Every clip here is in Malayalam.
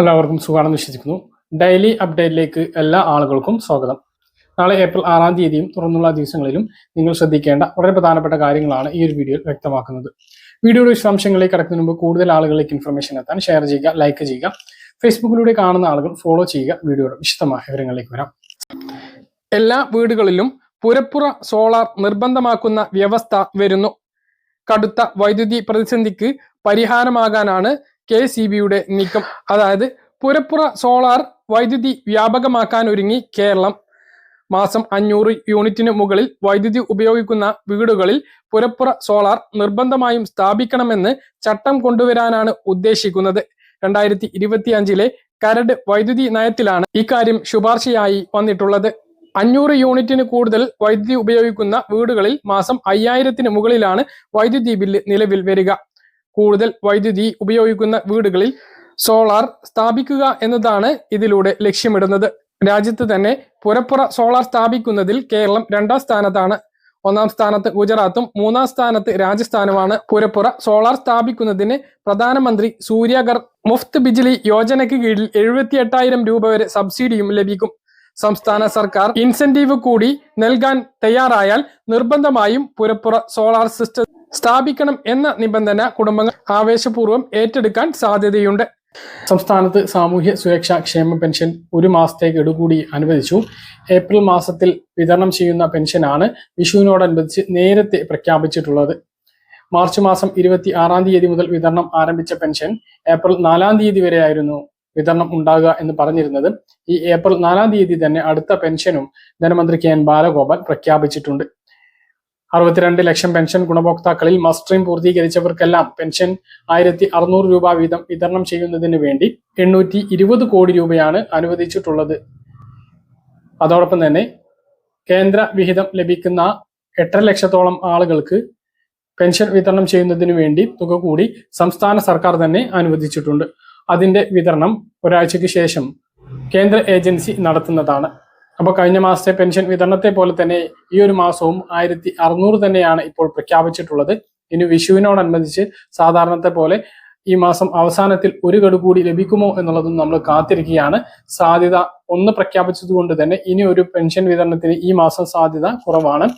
എല്ലാവർക്കും സുഖമാണെന്ന് വിശ്വസിക്കുന്നു. ഡെയിലി അപ്ഡേറ്റിലേക്ക് എല്ലാ ആളുകൾക്കും സ്വാഗതം. നാളെ ഏപ്രിൽ ആറാം തീയതിയും തുറന്നുള്ള ദിവസങ്ങളിലും നിങ്ങൾ ശ്രദ്ധിക്കേണ്ട വളരെ പ്രധാനപ്പെട്ട കാര്യങ്ങളാണ് ഈ ഒരു വീഡിയോയിൽ വ്യക്തമാക്കുന്നത്. വീഡിയോയുടെ വിശദാംശങ്ങളിലേക്ക് കടക്കുന്നതിന് മുമ്പ് കൂടുതൽ ആളുകളിലേക്ക് ഇൻഫർമേഷൻ എത്താൻ ഷെയർ ചെയ്യുക ലൈക്ക് ചെയ്യുക ഫേസ്ബുക്കിലൂടെ കാണുന്ന ആളുകൾ ഫോളോ ചെയ്യുക വീഡിയോയുടെ വിശദമായ വിവരങ്ങളിലേക്ക് വരാം. എല്ലാ വീടുകളിലും പുരപ്പുറ സോളാർ നിർബന്ധമാക്കുന്ന വ്യവസ്ഥ വരുന്നു. കടുത്ത വൈദ്യുതി പ്രതിസന്ധിക്ക് പരിഹാരമാകാനാണ് കെ സി ബിയുടെ നീക്കം അതായത് പുരപ്പുറ സോളാർ വൈദ്യുതി വ്യാപകമാക്കാൻ ഒരുങ്ങി കേരളം. മാസം അഞ്ഞൂറ് യൂണിറ്റിന് മുകളിൽ വൈദ്യുതി ഉപയോഗിക്കുന്ന വീടുകളിൽ പുരപ്പുറ സോളാർ നിർബന്ധമായും സ്ഥാപിക്കണമെന്ന് ചട്ടം കൊണ്ടുവരാനാണ് ഉദ്ദേശിക്കുന്നത്. രണ്ടായിരത്തി ഇരുപത്തി അഞ്ചിലെ കരട് വൈദ്യുതി നയത്തിലാണ് ഇക്കാര്യം ശുപാർശയായി വന്നിട്ടുള്ളത്. അഞ്ഞൂറ് യൂണിറ്റിന് കൂടുതൽ വൈദ്യുതി ഉപയോഗിക്കുന്ന വീടുകളിൽ മാസം അയ്യായിരത്തിന് മുകളിലാണ് വൈദ്യുതി ബില്ല് നിലവിൽ വരിക. കൂടുതൽ വൈദ്യുതി ഉപയോഗിക്കുന്ന വീടുകളിൽ സോളാർ സ്ഥാപിക്കുക എന്നതാണ് ഇതിലൂടെ ലക്ഷ്യമിടുന്നത്. രാജ്യത്ത് തന്നെ പുരപ്പുറ സോളാർ സ്ഥാപിക്കുന്നതിൽ കേരളം രണ്ടാം സ്ഥാനത്താണ്. ഒന്നാം സ്ഥാനത്ത് ഗുജറാത്തും മൂന്നാം സ്ഥാനത്ത് രാജസ്ഥാനുമാണ്. പുരപ്പുറ സോളാർ സ്ഥാപിക്കുന്നതിന് പ്രധാനമന്ത്രി സൂര്യഗർ മുഫ്ത് ബിജ്ലി യോജനയ്ക്ക് കീഴിൽ എഴുപത്തി എട്ടായിരം രൂപ വരെ സബ്സിഡിയും ലഭിക്കും. സംസ്ഥാന സർക്കാർ ഇൻസെന്റീവ് കൂടി നൽകാൻ തയ്യാറായാൽ നിർബന്ധമായും പുരപ്പുറ സോളാർ സിസ്റ്റം സ്ഥാപിക്കണം എന്ന നിബന്ധന കുടുംബങ്ങൾ ആവേശപൂർവം ഏറ്റെടുക്കാൻ സാധ്യതയുണ്ട്. സംസ്ഥാനത്ത് സാമൂഹ്യ സുരക്ഷാ ക്ഷേമ പെൻഷൻ ഒരു മാസത്തേക്ക് എടുകൂടി അനുവദിച്ചു. ഏപ്രിൽ മാസത്തിൽ വിതരണം ചെയ്യുന്ന പെൻഷനാണ് വിഷുവിനോടനുബന്ധിച്ച് നേരത്തെ പ്രഖ്യാപിച്ചിട്ടുള്ളത്. മാർച്ച് മാസം ഇരുപത്തി ആറാം തീയതി മുതൽ വിതരണം ആരംഭിച്ച പെൻഷൻ ഏപ്രിൽ നാലാം തീയതി വരെയായിരുന്നു വിതരണം ഉണ്ടാകുക എന്ന് പറഞ്ഞിരുന്നത്. ഈ ഏപ്രിൽ നാലാം തീയതി തന്നെ അടുത്ത പെൻഷനും ധനമന്ത്രി കെ എൻ ബാലഗോപാൽ പ്രഖ്യാപിച്ചിട്ടുണ്ട്. അറുപത്തിരണ്ട് ലക്ഷം പെൻഷൻ ഗുണഭോക്താക്കളിൽ മസ്റ്ററിംഗ് പൂർത്തീകരിച്ചവർക്കെല്ലാം പെൻഷൻ ആയിരത്തി അറുന്നൂറ് രൂപ വീതം വിതരണം ചെയ്യുന്നതിന് വേണ്ടി എണ്ണൂറ്റി ഇരുപത് കോടി രൂപയാണ് അനുവദിച്ചിട്ടുള്ളത്. അതോടൊപ്പം തന്നെ കേന്ദ്ര വിഹിതം ലഭിക്കുന്ന എട്ടര ലക്ഷത്തോളം ആളുകൾക്ക് പെൻഷൻ വിതരണം ചെയ്യുന്നതിന് വേണ്ടി തുക കൂടി സംസ്ഥാന സർക്കാർ തന്നെ അനുവദിച്ചിട്ടുണ്ട്. അതിന്റെ വിതരണം ഒരാഴ്ചയ്ക്ക് ശേഷം കേന്ദ്ര ഏജൻസി നടത്തുന്നതാണ്. അപ്പോൾ കഴിഞ്ഞ മാസത്തെ പെൻഷൻ വിതരണത്തെ പോലെ തന്നെ ഈ ഒരു മാസവും ആയിരത്തി അറുന്നൂറ് തന്നെയാണ് ഇപ്പോൾ പ്രഖ്യാപിച്ചിട്ടുള്ളത്. ഇനി വിഷുവിനോടനുബന്ധിച്ച് സാധാരണത്തെ പോലെ ഈ മാസം അവസാനത്തിൽ ഒരു ഗഡു കൂടി ലഭിക്കുമോ എന്നുള്ളതും നമ്മൾ കാത്തിരിക്കുകയാണ്. സാധ്യത ഒന്ന് പ്രഖ്യാപിച്ചത് കൊണ്ട് തന്നെ ഇനി ഒരു പെൻഷൻ വിതരണത്തിന് ഈ മാസം സാധ്യത കുറവാണ്.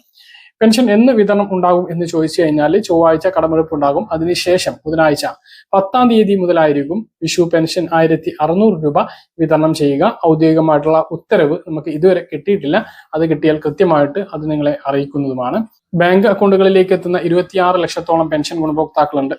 പെൻഷൻ എന്ന് വിതരണം ഉണ്ടാകും എന്ന് ചോദിച്ചു കഴിഞ്ഞാൽ ചൊവ്വാഴ്ച കടമെടുപ്പ് ഉണ്ടാകും. അതിനുശേഷം ബുധനാഴ്ച പത്താം തീയതി മുതലായിരിക്കും വിഷു പെൻഷൻ ആയിരത്തി അറുന്നൂറ് രൂപ വിതരണം ചെയ്യുക. ഔദ്യോഗികമായിട്ടുള്ള ഉത്തരവ് നമുക്ക് ഇതുവരെ കിട്ടിയിട്ടില്ല. അത് കിട്ടിയാൽ കൃത്യമായിട്ട് അത് നിങ്ങളെ അറിയിക്കുന്നതുമാണ്. ബാങ്ക് അക്കൗണ്ടുകളിലേക്ക് എത്തുന്ന ഇരുപത്തിയാറ് ലക്ഷത്തോളം പെൻഷൻ ഗുണഭോക്താക്കളുണ്ട്.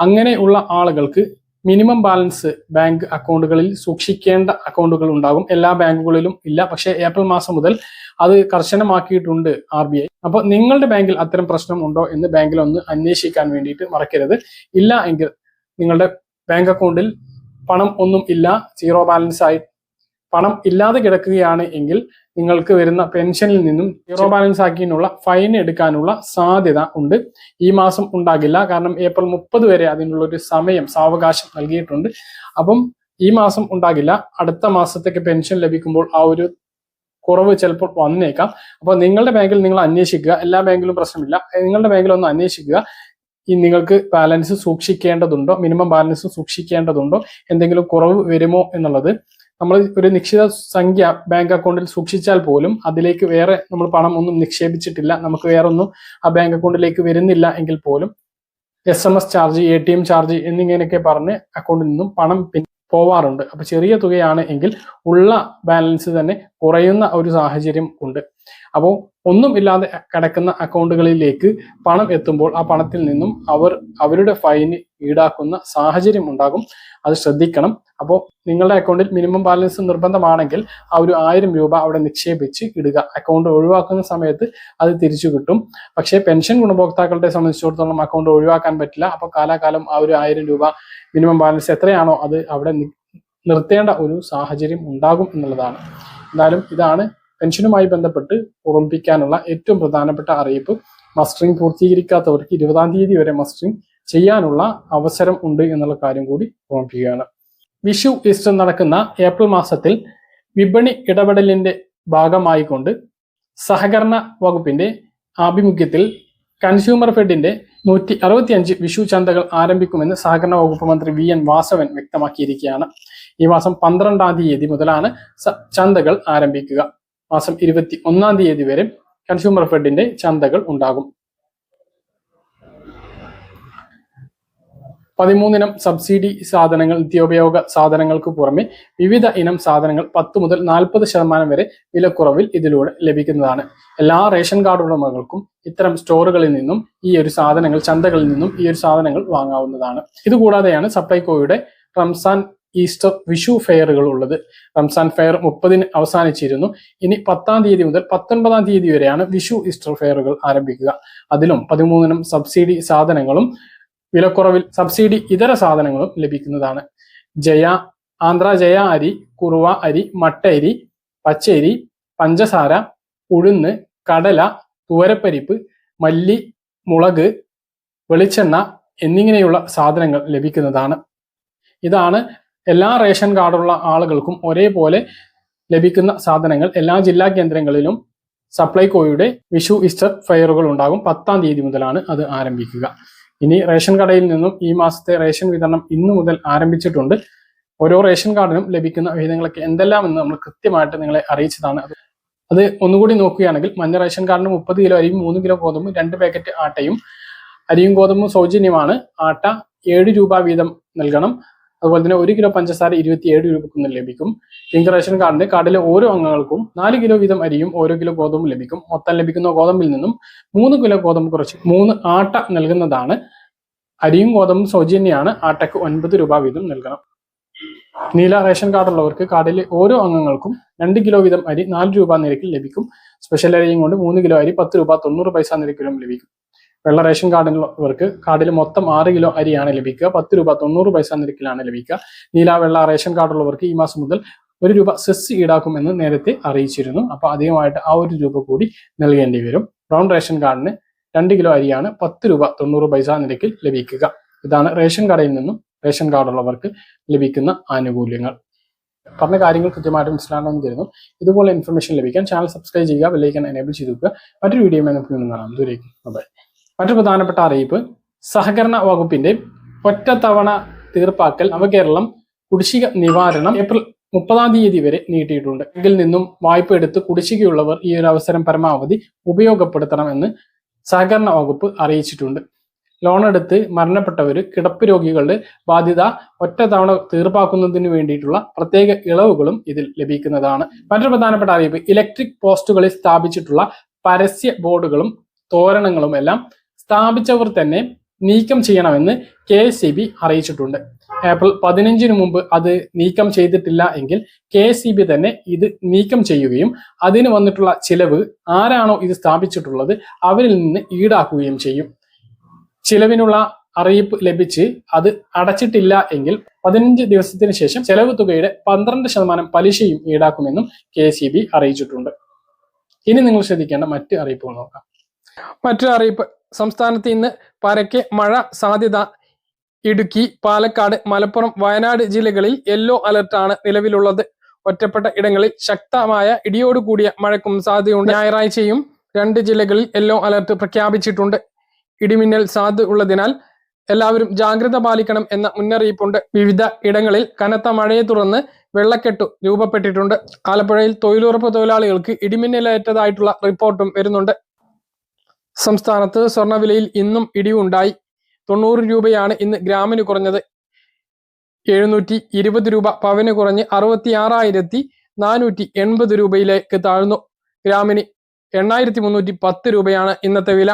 അങ്ങനെയുള്ള ആളുകൾക്ക് മിനിമം ബാലൻസ് ബാങ്ക് അക്കൗണ്ടുകളിൽ സൂക്ഷിക്കേണ്ട അക്കൗണ്ടുകൾ ഉണ്ടാകും. എല്ലാ ബാങ്കുകളിലും ഇല്ല. പക്ഷേ ഏപ്രിൽ മാസം മുതൽ അത് കർശനമാക്കിയിട്ടുണ്ട് ആർ ബി ഐ. അപ്പോൾ നിങ്ങളുടെ ബാങ്കിൽ അത്തരം പ്രശ്നം ഉണ്ടോ എന്ന് ബാങ്കിൽ ഒന്ന് അന്വേഷിക്കാൻ വേണ്ടിയിട്ട് മറക്കരുത്. ഇല്ല എങ്കിൽ നിങ്ങളുടെ ബാങ്ക് അക്കൗണ്ടിൽ പണം ഒന്നും ഇല്ല. സീറോ ബാലൻസ് ആയി പണം ഇല്ലാതെ കിടക്കുകയാണ് എങ്കിൽ നിങ്ങൾക്ക് വരുന്ന പെൻഷനിൽ നിന്നും സീറോ ബാലൻസ് ആക്കിയുള്ള ഫൈൻ എടുക്കാനുള്ള സാധ്യത ഉണ്ട്. ഈ മാസം ഉണ്ടാകില്ല. കാരണം ഏപ്രിൽ മുപ്പത് വരെ അതിനുള്ള ഒരു സമയം സാവകാശം നൽകിയിട്ടുണ്ട്. അപ്പം ഈ മാസം ഉണ്ടാകില്ല. അടുത്ത മാസത്തേക്ക് പെൻഷൻ ലഭിക്കുമ്പോൾ ആ ഒരു കുറവ് ചിലപ്പോൾ വന്നേക്കാം. അപ്പോൾ നിങ്ങളുടെ ബാങ്കിൽ നിങ്ങൾ അന്വേഷിക്കുക. എല്ലാ ബാങ്കിലും പ്രശ്നമില്ല. നിങ്ങളുടെ ബാങ്കിൽ ഒന്ന് അന്വേഷിക്കുക. ഈ നിങ്ങൾക്ക് ബാലൻസ് സൂക്ഷിക്കേണ്ടതുണ്ടോ? മിനിമം ബാലൻസ് സൂക്ഷിക്കേണ്ടതുണ്ടോ? എന്തെങ്കിലും കുറവ് വരുമോ എന്നുള്ളത് നമ്മൾ ഒരു നിശ്ചിത സംഖ്യ ബാങ്ക് അക്കൗണ്ടിൽ സൂക്ഷിച്ചാൽ പോലും അതിലേക്ക് വേറെ നമ്മൾ പണം ഒന്നും നിക്ഷേപിച്ചിട്ടില്ല. നമുക്ക് വേറെ ഒന്നും ആ ബാങ്ക് അക്കൗണ്ടിലേക്ക് വരുന്നില്ല എങ്കിൽ പോലും S M S charge A T M charge എന്നിങ്ങനെയൊക്കെ പറഞ്ഞ് അക്കൗണ്ടിൽ നിന്നും പണം പോവാറുണ്ട്. അപ്പൊ ചെറിയ തുകയാണ് എങ്കിൽ ഉള്ള ബാലൻസ് തന്നെ കുറയുന്ന ഒരു സാഹചര്യം ഉണ്ട്. അപ്പോൾ ഒന്നും ഇല്ലാതെ കിടക്കുന്ന അക്കൗണ്ടുകളിലേക്ക് പണം എത്തുമ്പോൾ ആ പണത്തിൽ നിന്നും അവർ അവരുടെ ഫൈന് ഈടാക്കുന്ന സാഹചര്യം ഉണ്ടാകും. അത് ശ്രദ്ധിക്കണം. അപ്പോൾ നിങ്ങളുടെ അക്കൗണ്ടിൽ മിനിമം ബാലൻസ് നിർബന്ധമാണെങ്കിൽ ആ ഒരു ആയിരം രൂപ അവിടെ നിക്ഷേപിച്ച് ഇടുക. അക്കൗണ്ട് ഒഴിവാക്കുന്ന സമയത്ത് അത് തിരിച്ചു കിട്ടും. പക്ഷേ പെൻഷൻ ഗുണഭോക്താക്കളുടെ സംബന്ധിച്ചിടത്തോളം അക്കൗണ്ട് ഒഴിവാക്കാൻ പറ്റില്ല. അപ്പോൾ കാലാകാലം ആ ഒരു ആയിരം രൂപ മിനിമം ബാലൻസ് എത്രയാണോ അത് അവിടെ നിർത്തേണ്ട ഒരു സാഹചര്യം ഉണ്ടാകും എന്നുള്ളതാണ്. എന്തായാലും ഇതാണ് പെൻഷനുമായി ബന്ധപ്പെട്ട് ഓർമ്മിപ്പിക്കാനുള്ള ഏറ്റവും പ്രധാനപ്പെട്ട അറിയിപ്പ് മസ്റ്ററിംഗ് പൂർത്തീകരിക്കാത്തവർക്ക് ഇരുപതാം തീയതി വരെ മസ്റ്ററിംഗ് ചെയ്യാനുള്ള അവസരം ഉണ്ട് എന്നുള്ള കാര്യം കൂടി ഓർമ്മിപ്പിക്കുകയാണ്. വിഷു ഈസ്റ്റർ നടക്കുന്ന ഏപ്രിൽ മാസത്തിൽ വിപണി ഇടപെടലിന്റെ ഭാഗമായിക്കൊണ്ട് സഹകരണ വകുപ്പിന്റെ ആഭിമുഖ്യത്തിൽ കൺസ്യൂമർ ഫെഡിന്റെ നൂറ്റി അറുപത്തിയഞ്ച് വിഷു ചന്തകൾ ആരംഭിക്കുമെന്ന് സഹകരണ വകുപ്പ് മന്ത്രി വി എൻ വാസവൻ വ്യക്തമാക്കിയിരിക്കുകയാണ്. ഈ മാസം പന്ത്രണ്ടാം തീയതി മുതലാണ് ചന്തകൾ ആരംഭിക്കുക. മാസം ഇരുപത്തി ഒന്നാം തീയതി വരെ കൺസ്യൂമർ ഫെഡിന്റെ ചന്തകൾ ഉണ്ടാകും. പതിമൂന്നിനം സബ്സിഡി സാധനങ്ങൾ നിത്യോപയോഗ സാധനങ്ങൾക്ക് പുറമെ വിവിധ ഇനം സാധനങ്ങൾ പത്ത് മുതൽ നാൽപ്പത് ശതമാനം വരെ വിലക്കുറവിൽ ഇതിലൂടെ ലഭിക്കുന്നതാണ്. എല്ലാ റേഷൻ കാർഡ് ഉടമകൾക്കും ഇത്തരം സ്റ്റോറുകളിൽ നിന്നും ഈ ഒരു സാധനങ്ങൾ ചന്തകളിൽ നിന്നും ഈ ഒരു സാധനങ്ങൾ വാങ്ങാവുന്നതാണ്. ഇതുകൂടാതെയാണ് സപ്ലൈകോയുടെ റംസാൻ ഈസ്റ്റർ വിഷു ഫെയറുകൾ ഉള്ളത്. റംസാൻ ഫെയർ മുപ്പതിന് അവസാനിച്ചിരുന്നു. ഇനി പത്താം തീയതി മുതൽ പത്തൊൻപതാം തീയതി വരെയാണ് വിഷു ഈസ്റ്റർ ഫെയറുകൾ ആരംഭിക്കുക. അതിലും പതിമൂന്നിനും സബ്സിഡി സാധനങ്ങളും വിലക്കുറവിൽ സബ്സിഡി ഇതര സാധനങ്ങളും ലഭിക്കുന്നതാണ്. ജയ ആന്ധ്ര ജയ അരി കുറുവ അരി മട്ട അരി പച്ചരി പഞ്ചസാര ഉഴുന്ന് കടല തുവരപ്പരിപ്പ് മല്ലി മുളക് വെളിച്ചെണ്ണ എന്നിങ്ങനെയുള്ള സാധനങ്ങൾ ലഭിക്കുന്നതാണ്. ഇതാണ് എല്ലാ റേഷൻ കാർഡുള്ള ആളുകൾക്കും ഒരേപോലെ ലഭിക്കുന്ന സാധനങ്ങൾ എല്ലാ ജില്ലാ കേന്ദ്രങ്ങളിലും സപ്ലൈകോയുടെ വിഷു ഇസ്റ്റർ ഫെയറുകൾ ഉണ്ടാകും. പത്താം തീയതി മുതലാണ് അത് ആരംഭിക്കുക. ഇനി റേഷൻ കടയിൽ നിന്നും ഈ മാസത്തെ റേഷൻ വിതരണം ഇന്നു മുതൽ ആരംഭിച്ചിട്ടുണ്ട്. ഓരോ റേഷൻ കാർഡിനും ലഭിക്കുന്ന വിഹിതങ്ങളൊക്കെ എന്തെല്ലാം എന്ന് നമ്മൾ കൃത്യമായിട്ട് നിങ്ങളെ അറിയിച്ചതാണ്. അത് ഒന്നുകൂടി നോക്കുകയാണെങ്കിൽ മഞ്ഞ റേഷൻ കാർഡിന് മുപ്പത് കിലോ അരിയും മൂന്ന് കിലോ ഗോതമ്പും രണ്ട് പാക്കറ്റ് ആട്ടയും അരിയും ഗോതമ്പും സൗജന്യമാണ്. ആട്ട ഏഴ് രൂപ വീതം നൽകണം. അതുപോലെ തന്നെ ഒരു കിലോ പഞ്ചസാര ഇരുപത്തിയേഴ് നിന്ന് ലഭിക്കും. പിങ്ക് റേഷൻ കാർഡിന് കാർഡിലെ ഓരോ അംഗങ്ങൾക്കും നാല് കിലോ വീതം അരിയും ഓരോ കിലോ ഗോതമ്പും ലഭിക്കും. മൊത്തം ലഭിക്കുന്ന ഗോതമ്പിൽ നിന്നും മൂന്ന് കിലോ ഗോതമ്പ് കുറച്ച് മൂന്ന് ആട്ട നൽകുന്നതാണ്. അരിയും ഗോതമ്പും സൗജന്യമാണ് ആട്ടയ്ക്ക് ഒൻപത് രൂപ വീതം നൽകണം. നീല റേഷൻ കാർഡുള്ളവർക്ക് കാർഡിലെ ഓരോ അംഗങ്ങൾക്കും രണ്ട് കിലോ വീതം അരി നാല് രൂപ നിരക്കിൽ ലഭിക്കും. സ്പെഷ്യൽ അരിയും കൊണ്ട് മൂന്ന് കിലോ അരി പത്ത് രൂപ തൊണ്ണൂറ് പൈസ നിരക്കിലും ലഭിക്കും. വെള്ള റേഷൻ കാർഡിലുള്ളവർക്ക് കാർഡിൽ മൊത്തം ആറ് കിലോ അരിയാണ് ലഭിക്കുക. പത്ത് രൂപ തൊണ്ണൂറ് പൈസ നിരക്കിലാണ് ലഭിക്കുക. നീല വെള്ള റേഷൻ കാർഡുള്ളവർക്ക് ഈ മാസം മുതൽ ഒരു രൂപ സെസ് ഈടാക്കുമെന്ന് നേരത്തെ അറിയിച്ചിരുന്നു. അപ്പൊ അധികമായിട്ട് ആ ഒരു രൂപ കൂടി നൽകേണ്ടി വരും. ബ്രൗൺ റേഷൻ കാർഡിന് രണ്ട് കിലോ അരിയാണ് പത്ത് രൂപ തൊണ്ണൂറ് പൈസ നിരക്കിൽ ലഭിക്കുക. ഇതാണ് റേഷൻ കടയിൽ നിന്നും റേഷൻ കാർഡുള്ളവർക്ക് ലഭിക്കുന്ന ആനുകൂല്യങ്ങൾ. പറഞ്ഞ കാര്യങ്ങൾ കൃത്യമായിട്ട് മനസ്സിലാണെന്ന് തരുന്നു ഇതുപോലെ ഇൻഫർമേഷൻ ലഭിക്കാൻ ചാനൽ സബ്സ്ക്രൈബ് ചെയ്യുക ബെല്ലൈക്കൻ എനേബിൾ ചെയ്തു വെക്കുക. മറ്റൊരു വീഡിയോ നമുക്ക് കാണാം. ദൂരേക്കും ബൈ മറ്റൊരു പ്രധാനപ്പെട്ട അറിയിപ്പ്. സഹകരണ വകുപ്പിന്റെ ഒറ്റത്തവണ തീർപ്പാക്കൽ നവകേരളം കുടിശ്ശിക നിവാരണം ഏപ്രിൽ മുപ്പതാം തീയതി വരെ നീട്ടിയിട്ടുണ്ട്. ഇതിൽ നിന്നും വായ്പ എടുത്ത് കുടിശ്ശികയുള്ളവർ ഈ ഒരു അവസരം പരമാവധി ഉപയോഗപ്പെടുത്തണമെന്ന് സഹകരണ വകുപ്പ് അറിയിച്ചിട്ടുണ്ട്. ലോൺ എടുത്ത് മരണപ്പെട്ടവർ കിടപ്പ് രോഗികളുടെ ബാധ്യത ഒറ്റ തവണ തീർപ്പാക്കുന്നതിന് വേണ്ടിയിട്ടുള്ള പ്രത്യേക ഇളവുകളും ഇതിൽ ലഭിക്കുന്നതാണ്. മറ്റൊരു പ്രധാനപ്പെട്ട അറിയിപ്പ്. ഇലക്ട്രിക് പോസ്റ്റുകളിൽ സ്ഥാപിച്ചിട്ടുള്ള പരസ്യ ബോർഡുകളും തോരണങ്ങളും എല്ലാം സ്ഥാപിച്ചവർ തന്നെ നീക്കം ചെയ്യണമെന്ന് കെ എസ് ബി അറിയിച്ചിട്ടുണ്ട്. ഏപ്രിൽ പതിനഞ്ചിന് മുമ്പ് അത് നീക്കം ചെയ്തിട്ടില്ല എങ്കിൽ കെ എസ് ബി തന്നെ ഇത് നീക്കം ചെയ്യുകയും അതിന് വന്നിട്ടുള്ള ചിലവ് ആരാണോ ഇത് സ്ഥാപിച്ചിട്ടുള്ളത് അവരിൽ നിന്ന് ഈടാക്കുകയും ചെയ്യും. ചിലവിനുള്ള അറിയിപ്പ് ലഭിച്ച് അത് അടച്ചിട്ടില്ല എങ്കിൽ പതിനഞ്ച് ദിവസത്തിന് ശേഷം ചെലവ് തുകയുടെ പന്ത്രണ്ട് ശതമാനം പലിശയും ഈടാക്കുമെന്നും കെ സി ബി അറിയിച്ചിട്ടുണ്ട്. ഇനി നിങ്ങൾ ശ്രദ്ധിക്കേണ്ട മറ്റ് അറിയിപ്പുകൾ നോക്കാം. മറ്റൊരു അറിയിപ്പ് സംസ്ഥാനത്ത് ഇന്ന് പരക്കെ മഴ സാധ്യത. ഇടുക്കി പാലക്കാട് മലപ്പുറം വയനാട് ജില്ലകളിൽ യെല്ലോ അലർട്ടാണ് നിലവിലുള്ളത്. ഒറ്റപ്പെട്ട ഇടങ്ങളിൽ ശക്തമായ ഇടിയോട് കൂടിയ മഴയ്ക്കും സാധ്യതയുണ്ട്. ഞായറാഴ്ചയും രണ്ട് ജില്ലകളിൽ യെല്ലോ അലർട്ട് പ്രഖ്യാപിച്ചിട്ടുണ്ട്. ഇടിമിന്നൽ സാധ്യത ഉള്ളതിനാൽ എല്ലാവരും ജാഗ്രത പാലിക്കണം എന്ന മുന്നറിയിപ്പുണ്ട്. വിവിധ ഇടങ്ങളിൽ കനത്ത മഴയെ തുടർന്ന് വെള്ളക്കെട്ടു രൂപപ്പെട്ടിട്ടുണ്ട്. ആലപ്പുഴയിൽ തൊഴിലുറപ്പ് തൊഴിലാളികൾക്ക് ഇടിമിന്നലേറ്റതായിട്ടുള്ള റിപ്പോർട്ടും വരുന്നുണ്ട്. സംസ്ഥാനത്ത് സ്വർണവിലയിൽ ഇന്നും ഇടിവുണ്ടായി. തൊണ്ണൂറ് രൂപയാണ് ഇന്ന് ഗ്രാമിന് കുറഞ്ഞത്. എഴുന്നൂറ്റി ഇരുപത് രൂപ പവന് കുറഞ്ഞ് അറുപത്തി ആറായിരത്തി നാനൂറ്റി എൺപത് രൂപയിലേക്ക് താഴ്ന്നു. ഗ്രാമിന് എണ്ണായിരത്തി മുന്നൂറ്റി പത്ത് രൂപയാണ് ഇന്നത്തെ വില.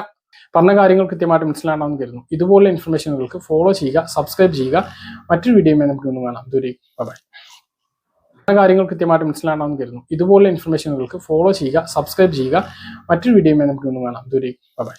പറഞ്ഞ കാര്യങ്ങൾ കൃത്യമായിട്ട് മനസ്സിലാണെന്ന് കരുതുന്നു. ഇതുപോലുള്ള ഇൻഫർമേഷനുകൾക്ക് ഫോളോ ചെയ്യുക സബ്സ്ക്രൈബ് ചെയ്യുക. മറ്റൊരു വീഡിയോയുമായി നമുക്ക് കാണാം. ദുരി ബൈ കാര്യങ്ങൾ കൃത്യമായിട്ട് മനസ്സിലാണെന്ന് കരുതുന്നു. ഇതുപോലെ ഇൻഫർമേഷനുകൾക്ക് ഫോളോ ചെയ്യുക സബ്സ്ക്രൈബ് ചെയ്യുക. മറ്റൊരു വീഡിയോയുമായി നമുക്ക് ഒന്നും കാണാം. ദൂരേക്ക് ബൈ